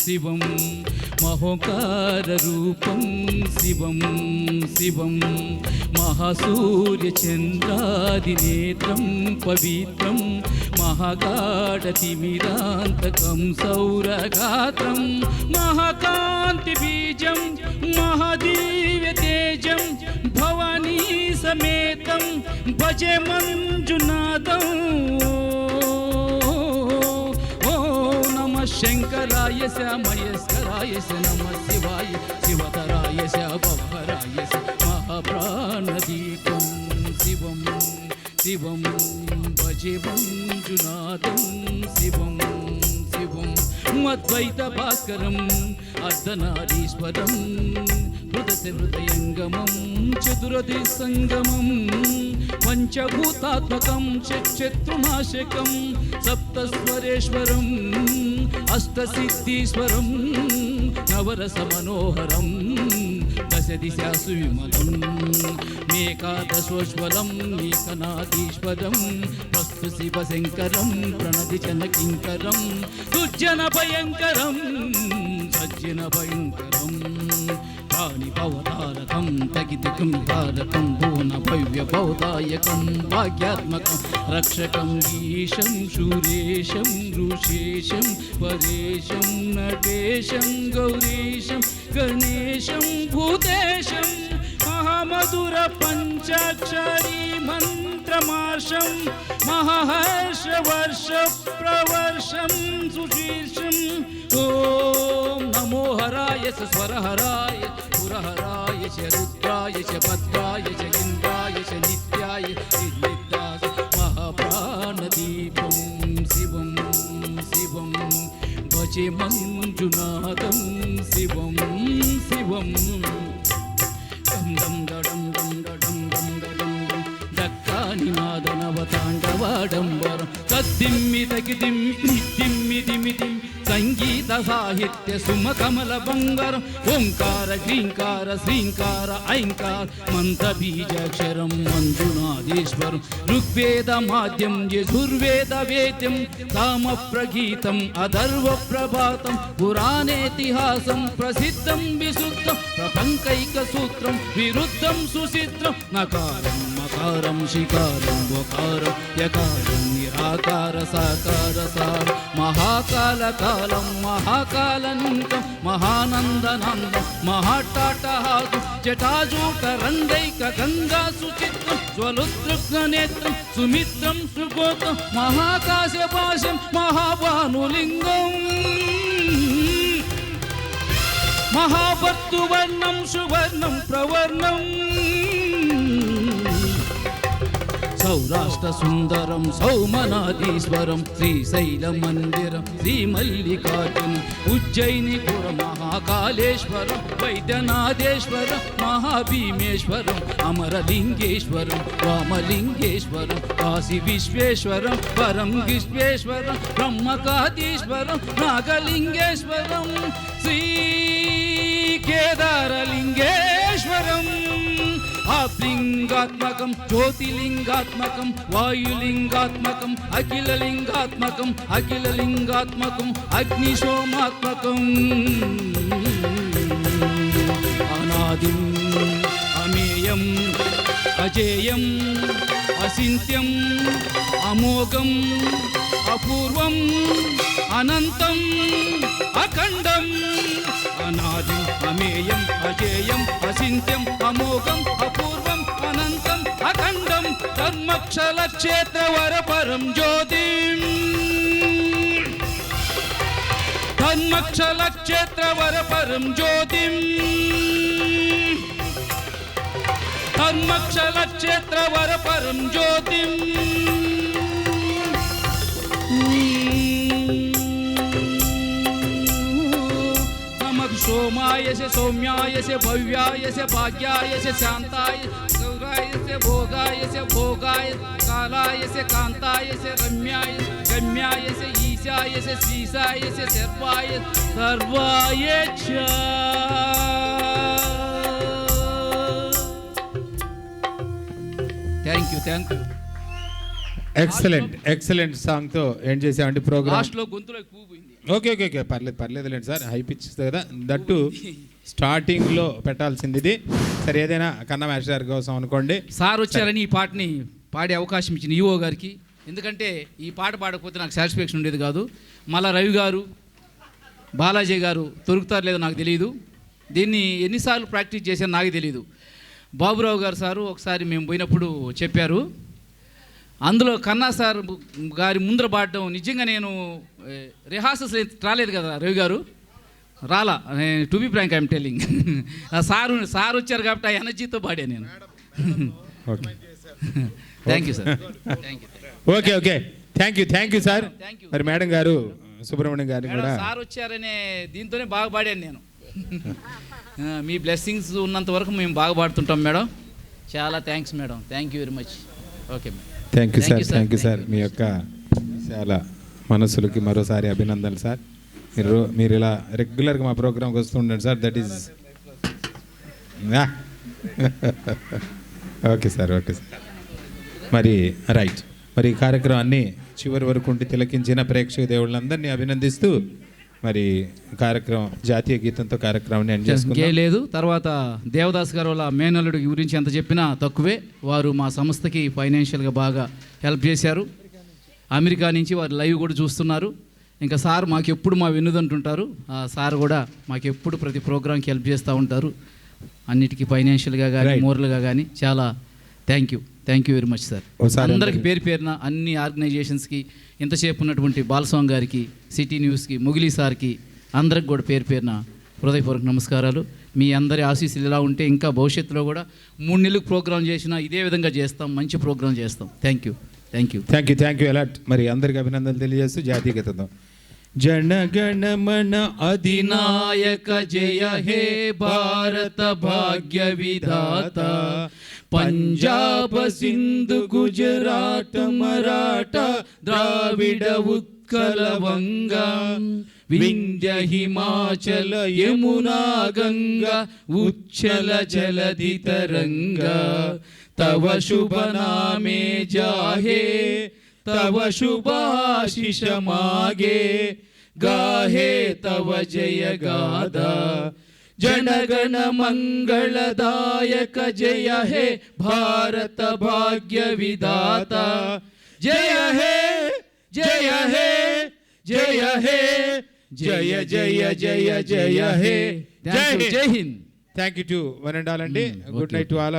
शिव महोकाररूपं शिव शिव महासूर्यचन्द्रादिनेत्रं पवित्र महाकाटतिमिरान्तकं सौरगात्र महाकान्तिबीजं महादिव्यतेजं भवानी समेत भजे मंजुनाद శంకరాయ శ్యామయస్కరాయ నమ శివాయ శివతరాయ శవహరాయ మహాప్రాణదీపం శివం శివం భజే మంజునాథం శివం శివం అద్వైత భాస్కరం అర్ధనారీశ్వరం హృదయ హృదయంగమం చతురది సంగమం పంచభూతాత్మకం చక్షత్రునాశకం సప్తస్వరేశ్వరం అష్టసిద్ధీశ్వరం నవరస మనోహరం దశ దిశాసు విమలం మేకాదశోజ్వలం మేకనాదీశ్వరం ప్రస్తు శివశంకరం ప్రణతి చనకింకరం దుర్జన భయంకరం సజ్జన భయంకరం. ప్రాణి భవతారకం తగిదికం తారకం భువన భవ్య భవదాయకం భాగ్యాత్మకం రక్షకం ఈశం సురేశం ఋషేశం పరేశం నటేశం గౌరీశం గణేశం భూతేశం మహామధుర పంచాక్షరీ మంత్రమార్షం మహర్ష వర్ష ప్రవర్షం సుశీర్షం. ఓం నమోహరాయ స్వరహరాయ పురహరాయ చ రుద్రాయ చ భద్రాయ చ ఇంద్రాయ చ నిత్యాయ నిర్నిత్యాయ మహాప్రాణదీపం శివం శివం భజే మంజునాథం శివం శివం. దం దం దడం దం దడం దడం దం దక్కాని నాదనవతాండవాడంబరం తద్దిమ్మి తగి దిమ్మి దిమ్మి దిమి సంగీత సాహిత్య సుమకమల బంగారం. ఓంకార గ్రీంకార శ్రీంకార ఐంకార మంత్ర బీజాక్షరం మంజునాథేశ్వరం. ఋగ్వేద మాద్యం యజుర్వేద వేద్యం కామ ప్రగీతం అధర్వ ప్రభాతం పురాణేతిహాసం ప్రసిద్ధం విశుద్ధం ప్రపంకైక సూత్రం విరుద్ధం సుసిద్ధం నకారం మకారం శికారం వకారం యకారం నిరాకార సాకార సార మహాకాల కాలం మహాకాలనంతం మహానందనందం మహాటాటహాసు జటాజూట రంగైక గంగా సుచిత్రం స్వలుతృగ్న నేత్రం సుమిత్రం సుగోతం మహాకాశపాశం మహాభానులింగం. మహాభక్తువర్ణం సువర్ణం ప్రవర్ణం. సౌరాష్ట్ర సుందరం సౌమనాదీశ్వరం శ్రీశైల మందిరం శ్రీ మల్లికార్జున ఉజ్జయిని పుర మహాకాళేశ్వరం వైద్యనాథేశ్వరం మహాభీమేశ్వరం అమరలింగేశ్వరం వామలింగేశ్వరం కాశీ విశ్వేశ్వరం పరం విశ్వేశ్వరం బ్రహ్మకాదీశ్వరం నాగలింగేశ్వరం శ్రీ కేదారలింగేశ్వరం ఆప్లింగాత్మకం జ్యోతిలింగాత్మకం వాయులింగాత్మకం అఖిలలింగాత్మకం అఖిలలింగాత్మకం అగ్నిశోమాత్మకం. అనాదిం అమేయం అజేయం అసింత్యం அமோகம் அபூர்வம் அனந்தம் அகண்டம் அநாதி அமேயம் அஜேயம் அசிந்தியம் அமோகம் அபூர்வம் அனந்தம் அகண்டம் தர்மக்ஷலக்ஷேத்திர வரபரம் ஜோதி. தர்மக்ஷலக்ஷேத்திர வரபரம் ஜோதிம் कर्मक्षलक्षेत्रवरपरं ज्योतिम् नमः सोमाय से सौम्याय से भव्याय से भाग्याय से शान्ताय गौराय से भोगाय से भोगाय कालाय से कांताय से रम्याय रम्याय से ईशाय से शीशाय से सर्वाय सर्वाय च థ్యాంక్ యూ ఎక్సలెంట్ ఎక్సలెంట్ సాంగ్తో ఏం చేసామండి ప్రోగ్రామ్ లాస్ట్లో గొంతులో పువ్వు పోయింది. ఓకే ఓకే ఓకే పర్లేదు పర్లేదులేండి సార్. హై పిచ్ కదా. దట్టు స్టార్టింగ్లో పెట్టాల్సింది ఇది. సరే ఏదైనా కన్నా మాస్టర్ గారి కోసం అనుకోండి. సార్ వచ్చారని ఈ పాటని పాడే అవకాశం ఇచ్చిన ఈఓ గారికి. ఎందుకంటే ఈ పాట పాడకపోతే నాకు సాటిస్ఫాక్షన్ ఉండేది కాదు. మళ్ళా రవి గారు బాలాజీ గారు దొరుకుతారు లేదో నాకు తెలియదు దీన్ని ఎన్నిసార్లు ప్రాక్టీస్ చేశాను నాకు తెలియదు బాబురావు గారు సారు ఒకసారి మేము పోయినప్పుడు చెప్పారు. అందులో కన్నా సార్ గారి ముందర పాడడం నిజంగా నేను రిహార్సల్స్ రాలేదు కదా రవి గారు. రాలా to be frank I'm telling sir sir వచ్చారు కాబట్టి ఆ ఎనర్జీతో పాడా నేను. Thank you sir thank you okay okay. Thank you thank you sir. మరి మేడం గారు సుబ్రహ్మణ్యం కూడా సార్ వచ్చారనే దీంతోనే బాగా పాడాను నేను. మీ బ్లెస్సింగ్స్ ఉన్నంత వరకు మేము బాగా పాడుతుంటాం మేడం. చాలా thanks madam. Thank you very much okay thank you sir. Thank you sir. మీ యొక్క చాలా మనసులకి మరోసారి అభినందనలు సార్ మీరు మీరు ఇలా రెగ్యులర్గా మా ప్రోగ్రామ్కి వస్తూ ఉండండి sir that is okay sir okay sir మరి రైట్ మరి ఈ కార్యక్రమాన్ని చివరి వరకు ఉండి తిలకించిన ప్రేక్షక దేవుళ్ళందరినీ అభినందిస్తూ మరి కార్యక్రమం జాతీయ గీతంతో కార్యక్రమాన్ని ఎండ్ ఇంకే చేసుకుందాం లేదు. తర్వాత దేవదాస్ గారు వాళ్ళ మేనల్లుడి గురించి ఎంత చెప్పినా తక్కువే. వారు మా సంస్థకి ఫైనాన్షియల్గా బాగా హెల్ప్ చేశారు. అమెరికా నుంచి వారు లైవ్ కూడా చూస్తున్నారు. ఇంకా సార్ మాకు ఎప్పుడు మా వెన్నుదంటుంటారు ఆ సార్ కూడా మాకు ఎప్పుడు ప్రతి ప్రోగ్రామ్కి హెల్ప్ చేస్తూ ఉంటారు. అన్నిటికీ ఫైనాన్షియల్గా కానీ. మోరల్గా కానీ చాలా thank you thank you very much sir అందరికి పేరు పేరున అన్ని ఆర్గనైజేషన్స్కి ఇంతసేపు ఉన్నటువంటి బాలస్వామి గారికి సిటీ న్యూస్కి ముగిలి సార్కి అందరికి కూడా పేరు పేరున హృదయపూర్వక నమస్కారాలు. మీ అందరి ఆశీస్సులు ఇలా ఉంటే ఇంకా భవిష్యత్తులో కూడా మూడు నెలలకు ప్రోగ్రామ్ చేసినా ఇదే విధంగా చేస్తాం మంచి ప్రోగ్రామ్ చేస్తాం. Thank you thank you thank you thank you a lot మరి అందరికి అభినందనలు తెలియజేస్తూ జాతీయ గీతంతో జనగణమన అధినాయక జయ హే భారత భాగ్య విధాత. പഞ്ചാബ് സിന്ധു ഗുജറാത്ത് മറാഠ ദ്രാവിഡ ഉത്കലവംഗ വിന്ധ്യ ഹിമാചല യമുനാ ഗംഗ ഉച്ഛല ജലധി തരംഗ തവ ശുഭനാമേ ജാഹേ തവ ശുഭാശിഷമാകേ ഗാഹേ തവ ജയ ഗാദ జనగణ మంగళదాయక జయ హే భారత భాగ్య విదాత జయ హే జయ హే జయ హే జయ జయ జయ జయ హే జయ జై Hind thank you to one and all అండి గుడ్ నైట్ టు ఆల్